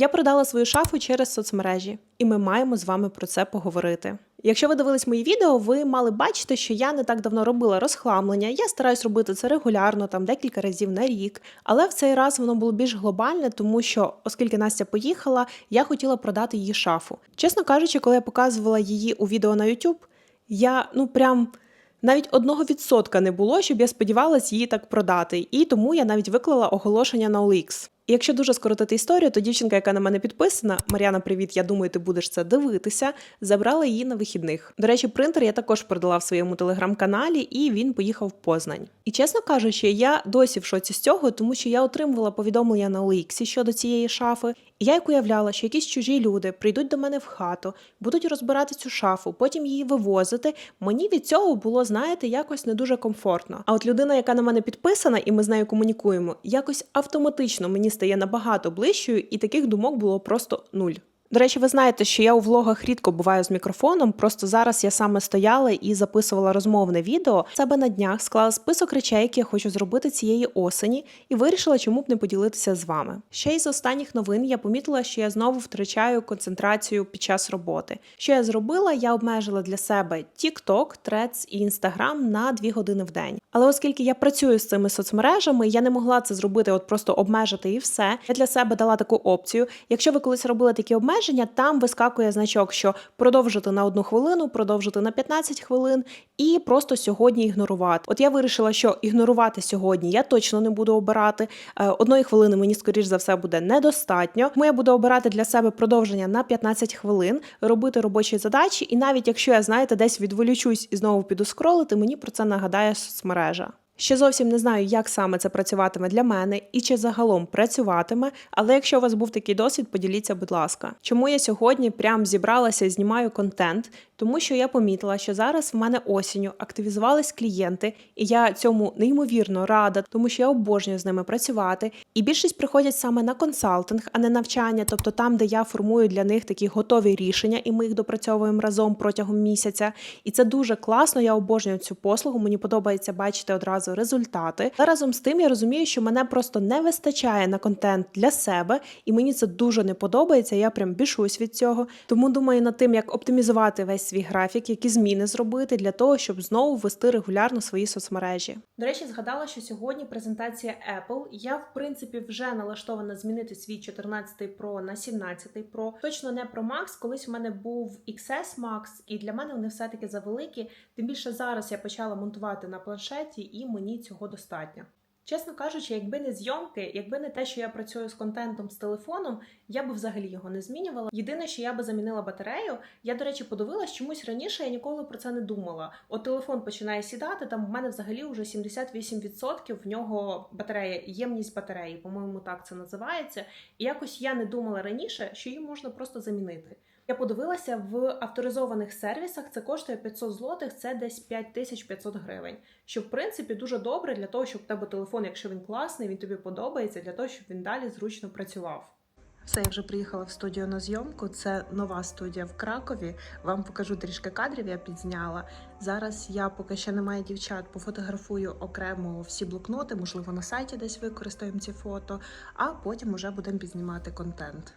Я продала свою шафу через соцмережі, і ми маємо з вами про це поговорити. Якщо ви дивились мої відео, ви мали бачити, що я не так давно робила розхламлення. Я стараюсь робити це регулярно, там декілька разів на рік. Але в цей раз воно було більш глобальне, тому що, оскільки Настя поїхала, я хотіла продати її шафу. Чесно кажучи, коли я показувала її у відео на YouTube, я ну прям. Навіть одного відсотка не було, щоб я сподівалась її так продати, і тому я навіть виклала оголошення на OLX. І якщо дуже скоротити історію, то дівчинка, яка на мене підписана, Мар'яна, привіт, я думаю, ти будеш це дивитися, забрала її на вихідних. До речі, принтер я також продала в своєму телеграм-каналі, і він поїхав в Познань. І чесно кажучи, я досі в шоці з цього, тому що я отримувала повідомлення на OLX щодо цієї шафи. І я як уявляла, що якісь чужі люди прийдуть до мене в хату, будуть розбирати цю шафу, потім її вивозити. Мені від цього було, знаєте, якось не дуже комфортно. А от людина, яка на мене підписана, і ми з нею комунікуємо, якось автоматично мені стає набагато ближчою, і таких думок було просто нуль. До речі, ви знаєте, що я у влогах рідко буваю з мікрофоном. Просто зараз я саме стояла і записувала розмовне відео. Себе на днях склала список речей, які я хочу зробити цієї осені, і вирішила, чому б не поділитися з вами. Ще із останніх новин я помітила, що я знову втрачаю концентрацію під час роботи. Що я зробила? Я обмежила для себе TikTok, Threads і Instagram на 2 години в день. Але оскільки я працюю з цими соцмережами, я не могла це зробити, от просто обмежити і все. Я для себе дала таку опцію. Якщо ви колись робили такі обмеження, там вискакує значок, що продовжити на одну хвилину, продовжити на 15 хвилин і просто сьогодні ігнорувати. От я вирішила, що ігнорувати сьогодні я точно не буду обирати. Е, Одної хвилини мені, скоріш за все, буде недостатньо. Тому я буду обирати для себе продовження на 15 хвилин, робити робочі задачі, і навіть якщо я знаєте, десь відволічусь і знову піду скролити, мені про це нагадає соцмережа. Ще зовсім не знаю, як саме це працюватиме для мене і чи загалом працюватиме. Але якщо у вас був такий досвід, поділіться, будь ласка. Чому я сьогодні прям зібралася і знімаю контент? Тому що я помітила, що зараз в мене осінню активізувались клієнти, і я цьому неймовірно рада, тому що я обожнюю з ними працювати. І більшість приходять саме на консалтинг, а не навчання, тобто там, де я формую для них такі готові рішення, і ми їх допрацьовуємо разом протягом місяця. І це дуже класно. Я обожнюю цю послугу. Мені подобається бачити одразу результати. Але разом з тим я розумію, що мене просто не вистачає на контент для себе, і мені це дуже не подобається. Я прям бішусь від цього. Тому думаю над тим, як оптимізувати весь свій графік, які зміни зробити для того, щоб знову вести регулярно свої соцмережі. До речі, згадала, що сьогодні презентація Apple. Я в принципі вже налаштована змінити свій 14 Pro на 17 Pro. Точно не Pro Max. Колись у мене був XS Max, і для мене вони все таки завеликі. Тим більше зараз я почала монтувати на планшеті, і мені цього достатньо. Чесно кажучи, якби не зйомки, якби не те, що я працюю з контентом з телефоном, я би взагалі його не змінювала. Єдине, що я би замінила батарею. Я, до речі, подивилась чомусь раніше, я ніколи про це не думала. От телефон починає сідати, там в мене взагалі вже 78% в нього батарея, ємність батареї, по-моєму, так це називається. І якось я не думала раніше, що її можна просто замінити. Я подивилася в авторизованих сервісах. Це коштує 500 злотих, це десь 5500 гривень. Що в принципі дуже добре для того, щоб в тебе телефон, якщо він класний, він тобі подобається, для того, щоб він далі зручно працював. Все, я вже приїхала в студію на зйомку. Це нова студія в Кракові. Вам покажу трішки кадрів. Я підзняла. Зараз я, поки ще немає дівчат, пофотографую окремо всі блокноти, можливо, на сайті десь використаємо ці фото, а потім уже будемо підзнімати контент.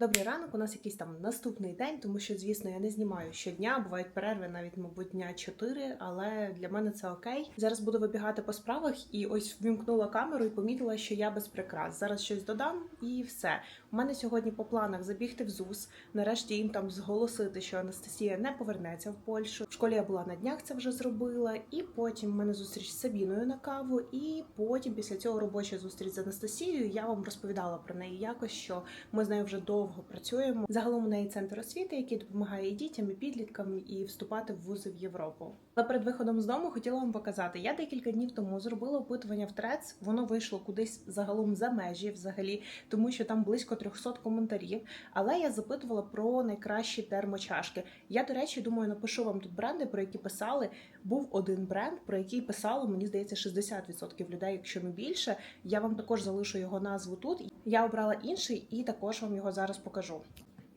Добрий ранок. У нас якийсь там наступний день, тому що, звісно, я не знімаю щодня. Бувають перерви навіть, мабуть, дня 4, але для мене це окей. Зараз буду вибігати по справах і ось ввімкнула камеру і помітила, що я без прикрас. Зараз щось додам і все. У мене сьогодні по планах забігти в ЗУС, нарешті їм там зголосити, що Анастасія не повернеться в Польщу. В школі я була на днях, це вже зробила. І потім в мене зустріч з Сабіною на каву. І потім, після цього, робоча зустріч з Анастасією. Я вам розповідала про неї якось, що ми з нею вже довго працюємо. Загалом у неї центр освіти, який допомагає і дітям, і підліткам, і вступати в вузи в Європу. Але перед виходом з дому хотіла вам показати. Я декілька днів тому зробила опитування в Трец. Воно вийшло кудись загалом за межі, взагалі, тому що там близько 300 коментарів. Але я запитувала про найкращі термочашки. Я, до речі, думаю, напишу вам тут бренди, про які писали. Був один бренд, про який писало, мені здається, 60% людей, якщо не більше. Я вам також залишу його назву тут. Я обрала інший і також вам його зараз покажу.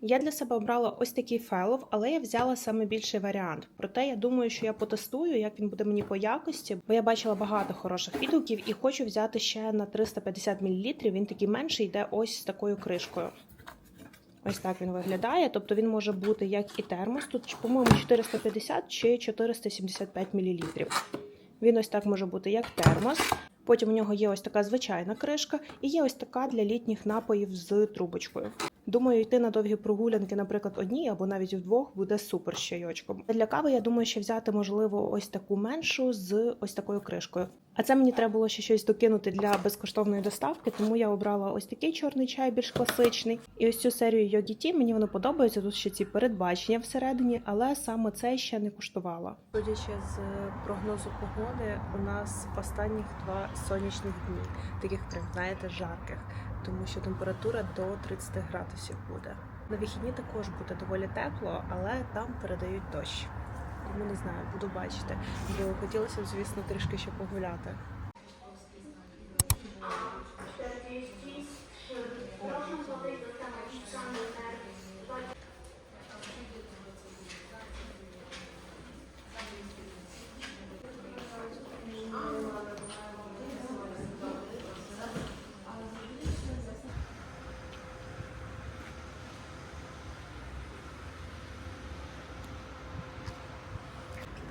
Я для себе обрала ось такий фелов, але я взяла саме більший варіант. Проте я думаю, що я потестую, як він буде мені по якості, бо я бачила багато хороших відгуків і хочу взяти ще на 350 мл. Він такий менший, йде ось з такою кришкою. Ось так він виглядає. Тобто він може бути як і термос. Тут, по-моєму, 450 чи 475 мл. Він ось так може бути як термос. Потім у нього є ось така звичайна кришка, і є ось така для літніх напоїв з трубочкою. Думаю, йти на довгі прогулянки, наприклад, одній або навіть вдвох буде супер з чайочком. Для кави я думаю, ще взяти можливо ось таку меншу з ось такою кришкою. А це мені треба було ще щось докинути для безкоштовної доставки, тому я обрала ось такий чорний чай, більш класичний. І ось цю серію Йогі Ті мені воно подобається. Тут ще ці передбачення всередині, але саме це ще не куштувала. Судячи з прогнозу погоди, у нас останніх два сонячних дні, таких прям знаєте, жарких, тому що температура до 30 градусів буде. На вихідні також буде доволі тепло, але там передають дощ. Тому не знаю, буду бачити. Бо хотілося б, звісно, трішки ще погуляти.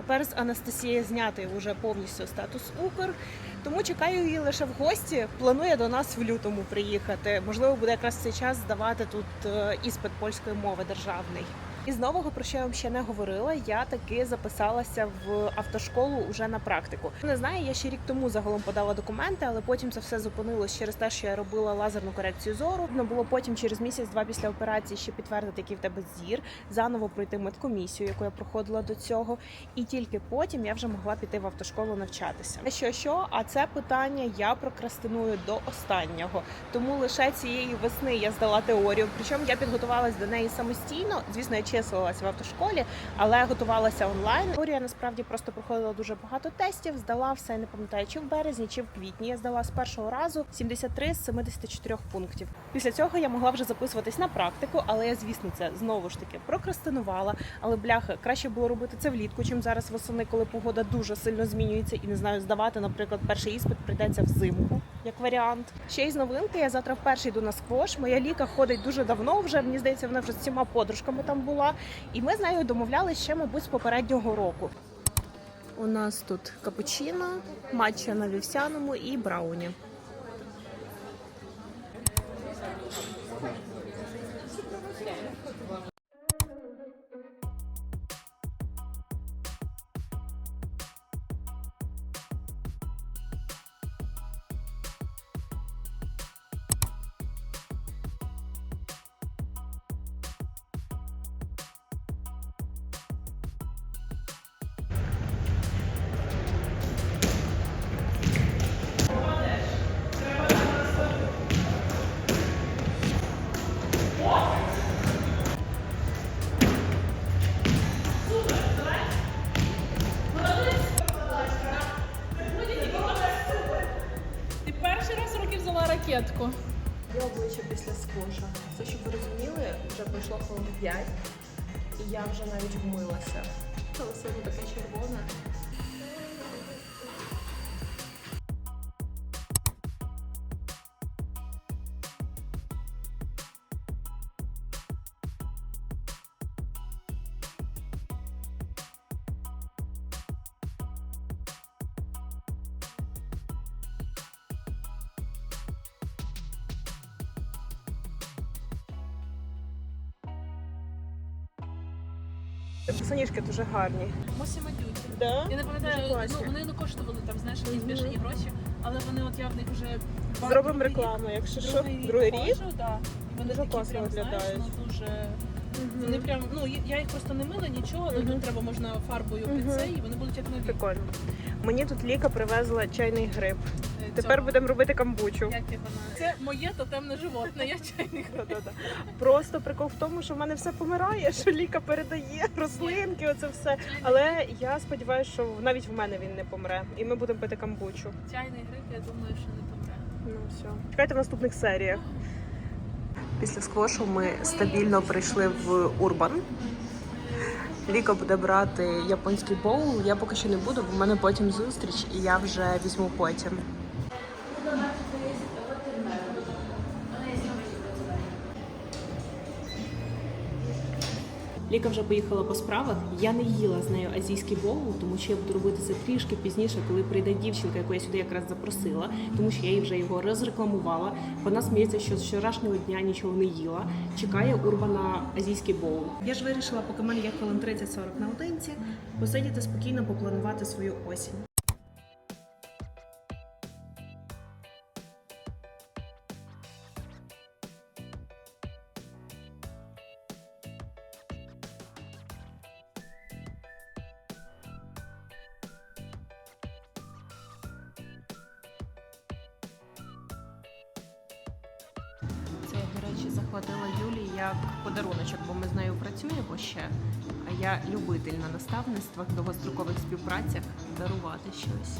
Тепер з Анастасії знятий вже повністю статус Укр, тому чекаю її лише в гості. Планує до нас в лютому приїхати. Можливо, буде якраз цей час здавати тут е, іспит польської мови державний. І з нового, про що я вам ще не говорила, я таки записалася в автошколу уже на практику. Не знаю, я ще рік тому загалом подала документи, але потім це все зупинилось через те, що я робила лазерну корекцію зору. Потрібно було потім через місяць-два після операції ще підтвердити, який в тебе зір, заново пройти медкомісію, яку я проходила до цього, і тільки потім я вже могла піти в автошколу навчатися. Що що, а це питання я прокрастиную до останнього. Тому лише цієї весни я здала теорію. Причому я підготувалась до неї самостійно. Звісно, я числилась в автошколі, але готувалася онлайн. Теорія насправді просто проходила дуже багато тестів. Здала все, не пам'ятаю, чи в березні, чи в квітні. Я здала з першого разу 73 з 74 пунктів. Після цього я могла вже записуватись на практику, але я, звісно, це знову ж таки прокрастинувала. Але бляха, краще було робити це влітку, чим зараз восени, коли погода дуже сильно змінюється, і не знаю, здавати, наприклад, перший іспит прийдеться взимку, як варіант. Ще й з новинки. Я завтра вперше йду на сквош. Моя ліка ходить дуже давно. Вже мені здається, вона вже з цими подружками там була. І ми з нею домовлялися ще, мабуть, з попереднього року. У нас тут капучино, матча на вівсяному і брауні. Саніжки дуже гарні. Мосі Мадюті. Да? Я не пам'ятаю, ну вони не коштували там, знаєш, якісь бішені гроші, але вони от я в них вже Зробимо рекламу, якщо що. Другий, рік. рік. ходжу, да. І вони Дуже такі класно прям, знаєш, виглядають. ну дуже. Вони прям, ну я- їх просто не мила нічого, але тут треба можна фарбою під Мгм. це, і вони будуть як нові. Прикольно. Мені тут Ліка привезла чайний гриб. Е, Тепер цього. будемо робити камбучу. Як його на це моє тотемне животне, я чайник. Да-да-да. Просто прикол в тому, що в мене все помирає, що ліка передає рослинки, оце все. Але я сподіваюся, що навіть в мене він не помре, і ми будемо пити камбучу. Чайний гриб, я думаю, що не помре. Ну все. Чекайте в наступних серіях. Після сквошу ми стабільно прийшли в Урбан. Ліка буде брати японський боул. Я поки що не буду, бо в мене потім зустріч, і я вже візьму потім. Ліка вже поїхала по справах. Я не їла з нею азійський боул, тому що я буду робити це трішки пізніше, коли прийде дівчинка, яку я сюди якраз запросила, тому що я їй вже його розрекламувала. Вона сміється, що з вчорашнього дня нічого не їла. Чекає урбана азійський боул. Я ж вирішила, поки мене є хвилин 30-40 наодинці, посидіти спокійно, попланувати свою осінь. Захватила Юлі як подаруночок, бо ми з нею працюємо ще. А я любитель на наставництвах, довгострокових співпрацях дарувати щось.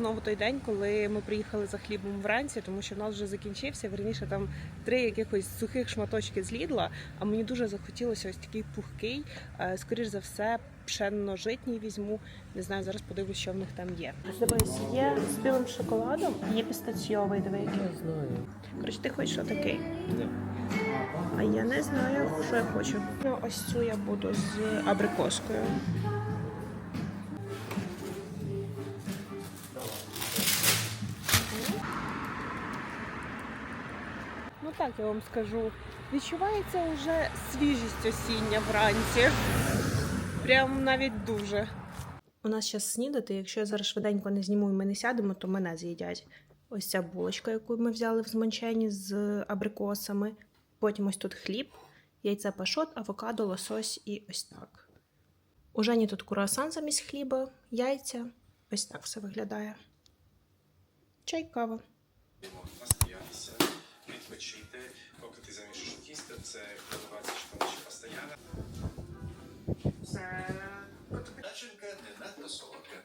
Знову той день, коли ми приїхали за хлібом вранці, тому що в нас вже закінчився. Верніше там три якихось сухих шматочки з лідла. А мені дуже захотілося ось такий пухкий. е, Скоріш за все, пшенно-житній візьму. Не знаю, зараз подивлюсь, що в них там є. Дивись, є з білим шоколадом, є пістаційовий, диви який. Не знаю. Коротше, ти хочеш що такий? Ні. А я не знаю, що я хочу. Ну, ось цю я буду з абрикоскою. Я вам скажу. Відчувається вже свіжість осіння вранці. Прям навіть дуже. У нас зараз снідати. Якщо я зараз швиденько не зніму і ми не сядемо, то мене з'їдять. Ось ця булочка, яку ми взяли в змончені з абрикосами. Потім ось тут хліб, яйце пашот, авокадо, лосось і ось так. У Жені тут круасан замість хліба, яйця. Ось так все виглядає. Чай, кава. Настоятися, відпочити, поки ти замішуєш тісто, це коливатися, що ще постійно. Начинка не надто солодка.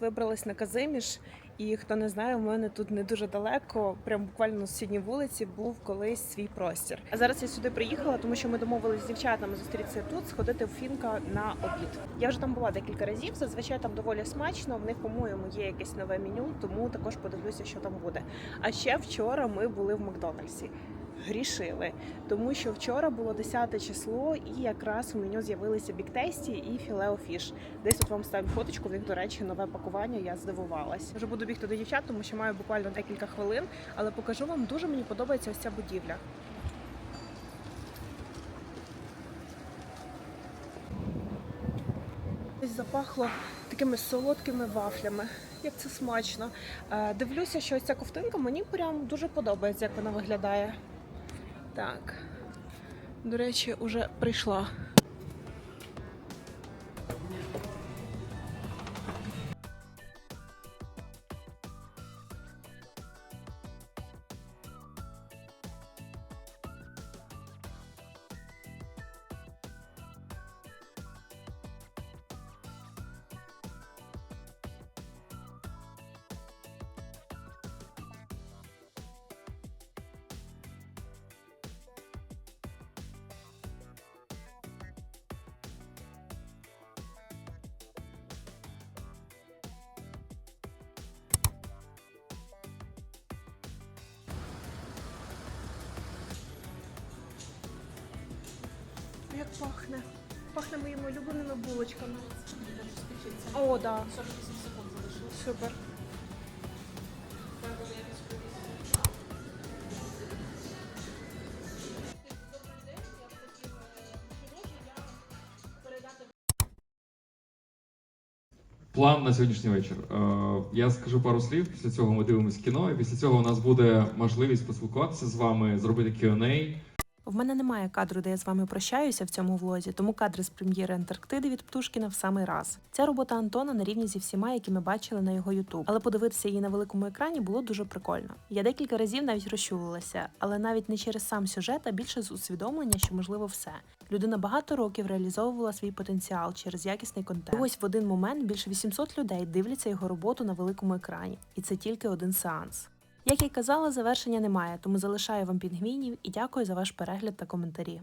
Вибралась на Казиміш, і хто не знає, у мене тут не дуже далеко, прям буквально на сусідній вулиці, був колись свій простір. А зараз я сюди приїхала, тому що ми домовились з дівчатами зустрітися тут, сходити в фінка на обід. Я вже там була декілька разів. Зазвичай там доволі смачно. В них, по-моєму, є якесь нове меню, тому також подивлюся, що там буде. А ще вчора ми були в Макдональдсі. Грішили, тому що вчора було 10 число, і якраз у меню з'явилися біктесті і філео фіш. Десь тут вам ставлю фоточку. В них, до речі, нове пакування. Я здивувалась. Вже буду бігти до дівчат, тому що маю буквально декілька хвилин, але покажу вам дуже мені подобається ось ця будівля. Запахло такими солодкими вафлями. Як це смачно. Е, Дивлюся, що ось ця ковтинка мені прям дуже подобається, як вона виглядає. Так. До речі, уже прийшла. Як пахне. Пахне моїми улюбленими булочками. О, да. 48 секунд залишилось. Супер. План на сьогоднішній вечір. Е, Я скажу пару слів. Після цього ми дивимося кіно, і після цього у нас буде можливість поспілкуватися з вами, зробити Q&A. В мене немає кадру, де я з вами прощаюся в цьому влозі, тому кадри з прем'єри Антарктиди від Птушкіна в самий раз. Ця робота Антона на рівні зі всіма, які ми бачили на його Ютуб. Але подивитися її на великому екрані було дуже прикольно. Я декілька разів навіть розчулилася, але навіть не через сам сюжет, а більше з усвідомлення, що можливо все. Людина багато років реалізовувала свій потенціал через якісний контент. Ось в один момент більше 800 людей дивляться його роботу на великому екрані, і це тільки один сеанс. Як і казала, завершення немає, тому залишаю вам пінгвінів і дякую за ваш перегляд та коментарі.